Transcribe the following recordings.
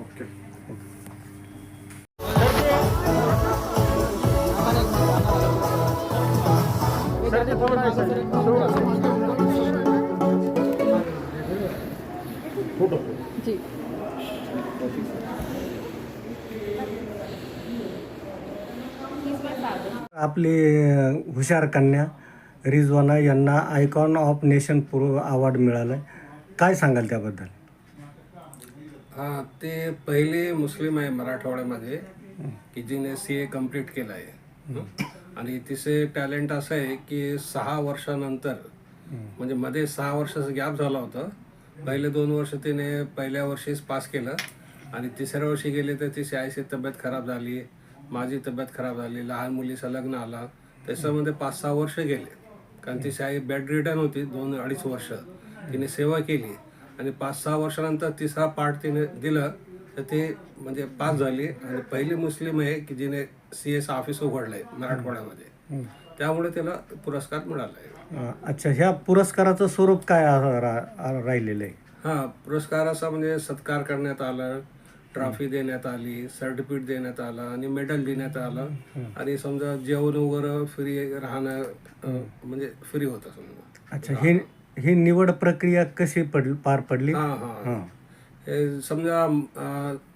Okay जी आपली हुशार कन्या रिजवाना यांना आयकॉन ऑफ नेशन पुर अवॉर्ड मिळाला आहे काय सांगाल त्याबद्दल? हा ते पहिले मुस्लिम आहे मराठवाड्यामध्ये की जिने सी ए कंप्लीट केलं आहे आणि तिचे टॅलेंट असं आहे की सहा वर्षानंतर म्हणजे मध्ये सहा वर्षाचं गॅप झाला होता. पहिले दोन वर्ष तिने पहिल्या वर्षीच पास केलं. आणि तिसऱ्या वर्षी गेले तर तिची आईची तब्येत खराब झाली. माझी तब्येत खराब झाली. लहान मुलीचं लग्न आला. त्याच्यामध्ये पाच सहा वर्ष गेले. कारण तिची आई बेड रिटर्न होती. दोन अडीच वर्ष. तिने सेवा केली. आणि पाच सहा वर्षानंतर तिसरा पार्ट तिने दिलं. तर ते म्हणजे पास झाली. आणि पहिली मुस्लिम आहे की जिने सी एस ऑफिस उघडलंय मराठवाड्यामध्ये. त्यामुळे त्याला पुरस्कार मिळाला आहे. अच्छा. ह्या पुरस्काराचं स्वरूप काय राहिलेलं आहे? हा पुरस्कार असा म्हणजे सत्कार करण्यात आला. ट्रॉफी देण्यात आली सर्टिफिकेट देण्यात आलं आणि मेडल देण्यात आलं. आणि समजा जेवण वगैरे फ्री राहणं म्हणजे फ्री होतं समजा. अच्छा ही ही निवड प्रक्रिया कशी पड पार पडली? हा हा. समजा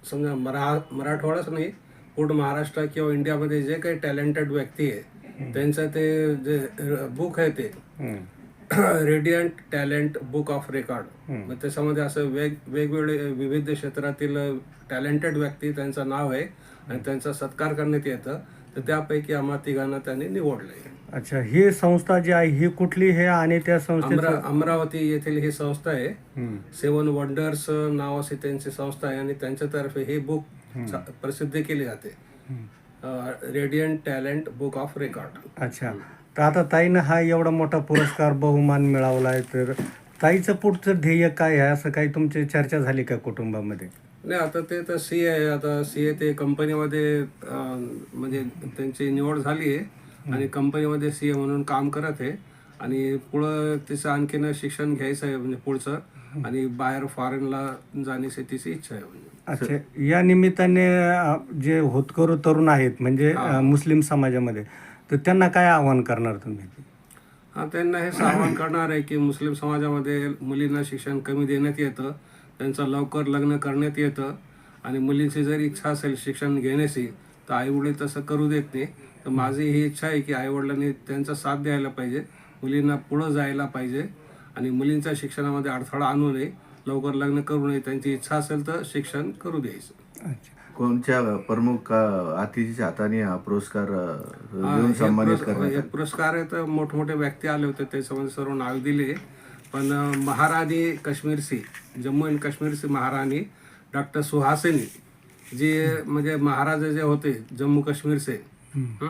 समजा मरा मराठवाडाच नाही पूर्ण महाराष्ट्र किंवा इंडियामध्ये जे काही टॅलेंटेड व्यक्ती आहे त्यांचं ते जे बुक आहे ते. Radiant talent book of record मग त्याच्यामध्ये असं वेग वेगवेगळे विविध क्षेत्रातील टॅलेंटेड व्यक्ती त्यांचं नाव आहे आणि त्यांचा सत्कार करण्यात येतं. तर त्यापैकी आम्हा तिघांना त्यांनी निवडलंय. अच्छा ही संस्था जी आहे ही कुठली हे आणि त्या अमरा अमरावती येथील ही संस्था आहे. सेवन वंडर्स नावाची त्यांची संस्था आहे आणि त्यांच्यातर्फे हे बुक प्रसिद्ध केली जाते. Radiant talent book of record अच्छा. तर आता ताईनं हा एवढा मोठा पुरस्कार बहुमान मिळवला आहे तर ताईचं पुढचं ध्येय काय आहे? असं काही तुमची चर्चा झाली का कुटुंबामध्ये? नाही आता ते तर सी आहे. आता सी ए ते कंपनीमध्ये म्हणजे त्यांची निवड झाली आहे आणि कंपनीमध्ये सी ए म्हणून काम करत आहे. आणि पुढं तिचं आणखीन शिक्षण घ्यायचं आहे म्हणजे पुढचं. आणि बाहेर फॉरेनला जाण्याची तिची इच्छा आहे म्हणजे. अच्छा. या निमित्ताने जे होतकरू तरुण आहेत म्हणजे मुस्लिम समाजामध्ये तर त्यांना काय आवाहन करणार तुम्ही? हा त्यांना हे आवाहन करणार आहे की मुस्लिम समाजामध्ये मुलींना शिक्षण कमी देण्यात येतं त्यांचं लवकर लग्न करण्यात येतं आणि मुलींची जर इच्छा असेल शिक्षण घेण्याची तर आईवडील तसं करू देत नाही. तर माझी ही इच्छा आहे की आईवडिलांनी त्यांचा साथ द्यायला पाहिजे मुलींना पुढं जायला पाहिजे आणि मुलींच्या शिक्षणामध्ये अडथळा आणू नये लवकर लग्न करू नये त्यांची इच्छा असेल तर शिक्षण करू द्यायचं. अच्छा. कोणत्या प्रमुख अतिथीच्या हाताने हा पुरस्कार देऊन सन्मानित करण्यात हे आला? पुरस्कार आहे तर मोठमोठे व्यक्ती आले होते त्याच्यामध्ये सर्व नाव दिले. पण अं, महाराणी काश्मीरसी जम्मू अँड काश्मीरची महाराणी डॉक्टर सुहासिनी जे म्हणजे महाराज जे होते जम्मू काश्मीरचे हं?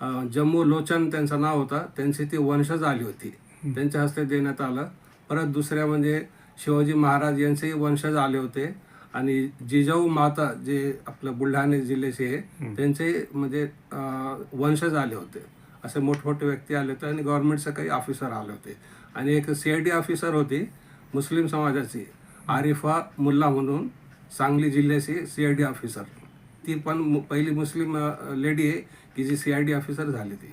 अं, जम्मू लोचन त्यांचं नाव होता त्यांची ती वंशज आली होती. त्यांच्या हस्ते देण्यात आलं. परत दुसऱ्या म्हणजे शिवाजी महाराज यांचेही वंशज आले होते. आणि जिजाऊ माता जे आपलं बुलढाणा जिल्ह्याचे आहे त्यांचे म्हणजे वंशज आले होते. असे मोठमोठे व्यक्ती आले होते आणि गव्हर्नमेंटचे काही ऑफिसर आले होते. आणि एक सी आय डी ऑफिसर होती मुस्लिम समाजाची आरिफा मुल्ला म्हणून सांगली जिल्ह्याची सी आय डी ऑफिसर ती पण पहिली मुस्लिम लेडी आहे की जी सी आय डी ऑफिसर झाली ती.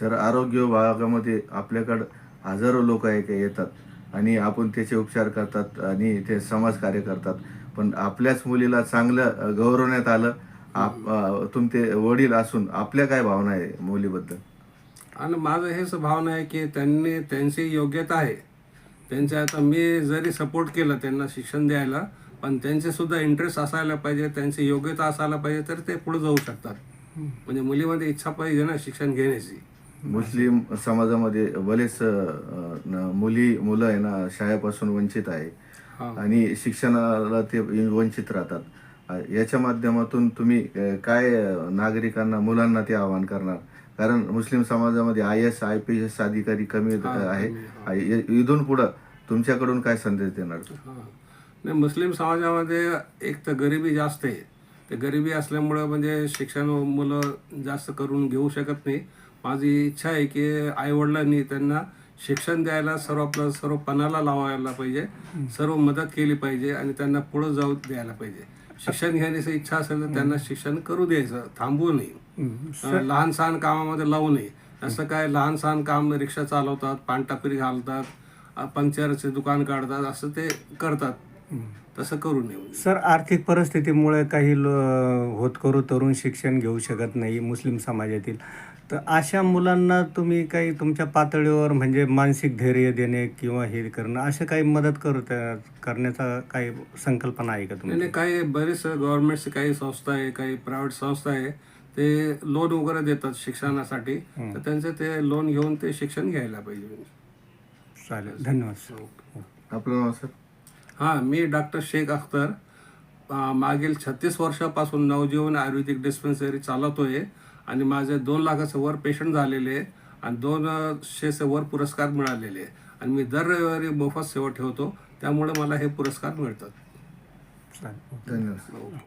सर आरोग्य विभागामध्ये आपल्याकडं हजारो लोक आहे येतात. आणि आपण त्याचे उपचार करतात आणि ते समाज कार्य करतात. पण आपल्याच मुलीला चांगलं गौरवण्यात आलं आप तुमचे वडील असून आपल्या काय भावना आहे मुलीबद्दल? आणि माझं हेच भावना आहे की त्यांनी त्यांची योग्यता आहे. त्यांच्या आता मी जरी सपोर्ट केलं त्यांना शिक्षण द्यायला पण त्यांचे सुद्धा इंटरेस्ट असायला पाहिजे त्यांची योग्यता असायला पाहिजे तर ते पुढे जाऊ शकतात. म्हणजे मुलीमध्ये इच्छा पाहिजे ना शिक्षण घेण्याची. मुस्लिम समाजामध्ये बरेच मुली मुलं आहे ना शाळेपासून वंचित आहे. आणि शिक्षणाला ते वंचित राहतात. याच्या माध्यमातून तुम्ही काय नागरिकांना मुलांना ते आवाहन करणार? कारण मुस्लिम समाजामध्ये I S I P S अधिकारी कमी आहे. इथून पुढं तुमच्याकडून काय संदेश देणार. नाही मुस्लिम समाजामध्ये एक तर गरिबी जास्त आहे. ते गरिबी असल्यामुळं म्हणजे शिक्षण मुलं जास्त करून घेऊ शकत नाही. माझी इच्छा आहे की आईवडिलांनी त्यांना शिक्षण द्यायला सर्व आपलं सर्व पणाला लावायला पाहिजे. सर्व मदत केली पाहिजे आणि त्यांना पुढं जाऊ द्यायला पाहिजे. शिक्षण घेण्याची इच्छा असेल तर त्यांना शिक्षण करू द्यायचं थांबवू नये. लहान सहान कामामध्ये लावू नये. असं काय लहान सहान काम रिक्षा चालवतात पानटापरी घालतात पंक्चरचे दुकान काढतात असं ते करतात. तसं करू नये सर आर्थिक परिस्थितीमुळे काही लो होतकरू तरुण शिक्षण घेऊ शकत नाही मुस्लिम समाजातील. तर अशा मुलांना तुम्ही काही तुमच्या पातळीवर म्हणजे मानसिक धैर्य देणे किंवा हे करणं असं काही मदत करत करण्याचा काही संकल्पना आहे का तुम्ही नाही, काही बरेच गव्हर्नमेंटचे काही संस्था आहे काही प्रायव्हेट संस्था आहे ते लोन वगैरे देतात शिक्षणासाठी. तर त्यांचं ते लोन घेऊन ते शिक्षण घ्यायला पाहिजे. चालेल. धन्यवाद सर. आपलं नाव सर? हां मी डॉक्टर शेख अख्तर. मागील छत्तीस वर्षापासून नवजीवन आयुर्वेदिक डिस्पेन्सरी चालवतोय आणि माझे दोन लाखाचे वर पेशंट झालेले आहे आणि दोन अं, शेचे वर पुरस्कार मिळालेले. आहे. आणि मी दर रविवारी मोफत सेवा ठेवतो त्यामुळे मला हे पुरस्कार मिळतात. चालेल. धन्यवाद.